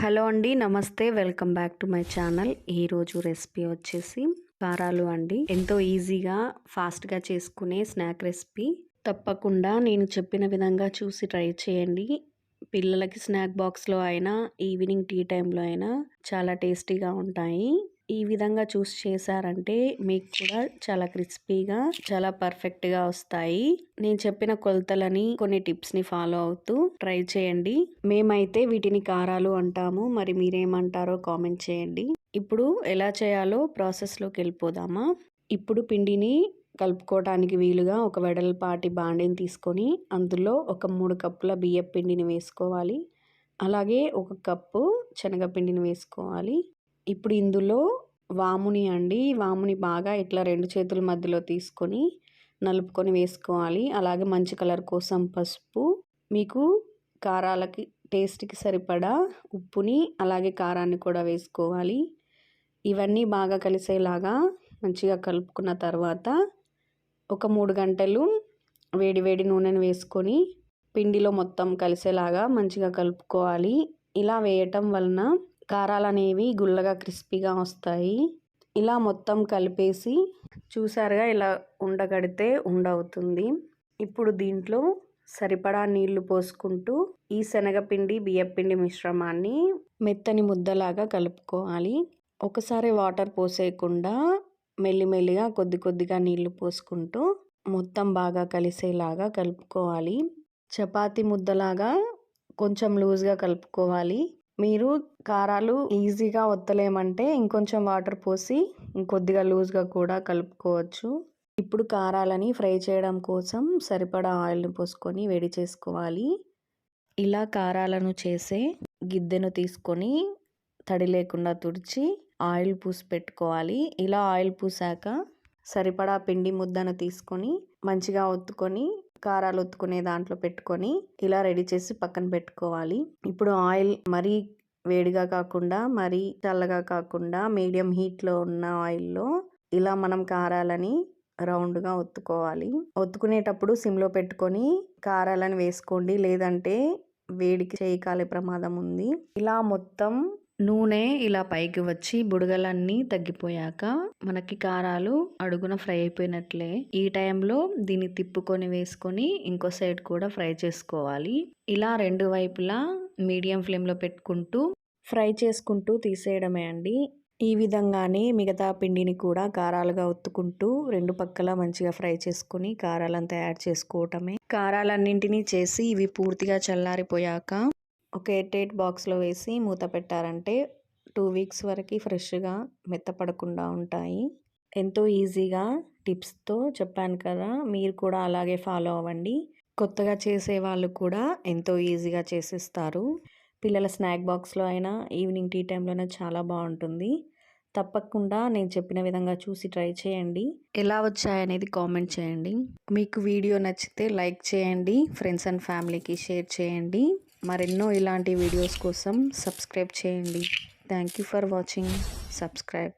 Hello అండి నమస్తే. Welcome back to my channel. ఈరోజు రెసిపీ వచ్చేసి కారాలు అండి. ఎంతో ఈజీగా ఫాస్ట్గా చేసుకునే స్నాక్ రెసిపీ. తప్పకుండా నేను చెప్పిన విధంగా చూసి ట్రై చేయండి. పిల్లలకి స్నాక్ బాక్స్లో అయినా ఈవినింగ్ టీ టైంలో అయినా చాలా టేస్టీగా ఉంటాయి. ఈ విధంగా చూస్ చేశారంటే మీకు కూడా చాలా క్రిస్పీగా చాలా పర్ఫెక్ట్గా వస్తాయి. నేను చెప్పిన కొలతలని కొన్ని టిప్స్ని ఫాలో అవుతూ ట్రై చేయండి. మేమైతే వీటిని కారాలు అంటాము. మరి మీరేమంటారో కామెంట్ చేయండి. ఇప్పుడు ఎలా చేయాలో ప్రాసెస్లోకి వెళ్ళిపోదామా? ఇప్పుడు పిండిని కలుపుకోవడానికి వీలుగా ఒక వెడల్పాటి బాండిని తీసుకొని అందులో ఒక మూడు కప్పుల బియ్యం పిండిని వేసుకోవాలి. అలాగే ఒక కప్పు శనగపిండిని వేసుకోవాలి. ఇప్పుడు ఇందులో వాముని అండి. వాముని బాగా ఇట్లా రెండు చేతుల మధ్యలో తీసుకొని నలుపుకొని వేసుకోవాలి. అలాగే మంచి కలర్ కోసం పసుపు మీకు కారాలకి టేస్ట్కి సరిపడా ఉప్పుని అలాగే కారాన్ని కూడా వేసుకోవాలి. ఇవన్నీ బాగా కలిసేలాగా మంచిగా కలుపుకున్న తర్వాత ఒక మూడు గంటలు వేడి వేడి నూనెను వేసుకొని పిండిలో మొత్తం కలిసేలాగా మంచిగా కలుపుకోవాలి. ఇలా వేయటం వలన కారాలు అనేవి గుల్లగా క్రిస్పీగా వస్తాయి. ఇలా మొత్తం కలిపేసి చూసారుగా ఇలా ఉండగడితే ఉండవుతుంది. ఇప్పుడు దీంట్లో సరిపడా నీళ్ళు పోసుకుంటూ ఈ శనగపిండి బియ్యపిండి మిశ్రమాన్ని మెత్తని ముద్దలాగా కలుపుకోవాలి. ఒకసారి వాటర్ పోసేయకుండా మెల్లిమెల్లిగా కొద్ది కొద్దిగా నీళ్ళు పోసుకుంటూ మొత్తం బాగా కలిసేలాగా కలుపుకోవాలి. చపాతి ముద్దలాగా కొంచెం లూజ్గా కలుపుకోవాలి. మీరు కారాలు ఈజీగా వత్తలేమంటే ఇంకొంచెం వాటర్ పోసి ఇంకొద్దిగా లూజ్గా కూడా కలుపుకోవచ్చు. ఇప్పుడు కారాలని ఫ్రై చేయడం కోసం సరిపడా ఆయిల్ని పోసుకొని వేడి చేసుకోవాలి. ఇలా కారాలను చేసే గిద్దెను తీసుకొని తడి లేకుండా తుడిచి ఆయిల్ పూసి పెట్టుకోవాలి. ఇలా ఆయిల్ పూసాక సరిపడా పిండి ముద్దను తీసుకొని మంచిగా ఒత్తుకొని కారాలు ఒత్తుకునే దాంట్లో పెట్టుకొని ఇలా రెడీ చేసి పక్కన పెట్టుకోవాలి. ఇప్పుడు ఆయిల్ మరీ వేడిగా కాకుండా మరీ చల్లగా కాకుండా మీడియం హీట్లో ఉన్న ఆయిల్లో ఇలా మనం కారాలని రౌండ్గా ఒత్తుకోవాలి. ఒత్తుకునేటప్పుడు సిమ్లో పెట్టుకొని కారాలను వేసుకోండి. లేదంటే వేడికి చేయి కాలే ప్రమాదం ఉంది. ఇలా మొత్తం నూనె ఇలా పైకి వచ్చి బుడగలన్నీ తగ్గిపోయాక మనకి కారాలు అడుగున ఫ్రై అయిపోయినట్లే. ఈ టైంలో దీన్ని తిప్పుకొని వేసుకొని ఇంకో సైడ్ కూడా ఫ్రై చేసుకోవాలి. ఇలా రెండు వైపులా మీడియం ఫ్లేమ్లో పెట్టుకుంటూ ఫ్రై చేసుకుంటూ తీసేయడమే అండి. ఈ విధంగానే మిగతా పిండిని కూడా కారాలుగా ఒత్తుకుంటూ రెండు పక్కల మంచిగా ఫ్రై చేసుకుని కారాలను తయారు చేసుకోవటమే. కారాలన్నింటినీ చేసి ఇవి పూర్తిగా చల్లారిపోయాక ఒక ఎయిట్ ఎయిట్ బాక్స్లో వేసి మూత పెట్టారంటే టూ వీక్స్ వరకు ఫ్రెష్గా మెత్తపడకుండా ఉంటాయి. ఎంతో ఈజీగా టిప్స్తో చెప్పాను కదా మీరు కూడా అలాగే ఫాలో అవ్వండి. కొత్తగా చేసే వాళ్ళు కూడా ఎంతో ఈజీగా చేసేస్తారు. పిల్లల స్నాక్ బాక్స్లో అయినా ఈవినింగ్ టీ టైంలోనే చాలా బాగుంటుంది. తప్పకుండా నేను చెప్పిన విధంగా చూసి ట్రై చేయండి. ఎలా వచ్చాయనేది కామెంట్ చేయండి. మీకు వీడియో నచ్చితే లైక్ చేయండి ఫ్రెండ్స్ అండ్ ఫ్యామిలీకి షేర్ చేయండి. మరెన్నో ఇలాంటి వీడియోస్ కోసం సబ్స్క్రైబ్ చేయండి. Thank you for watching subscribe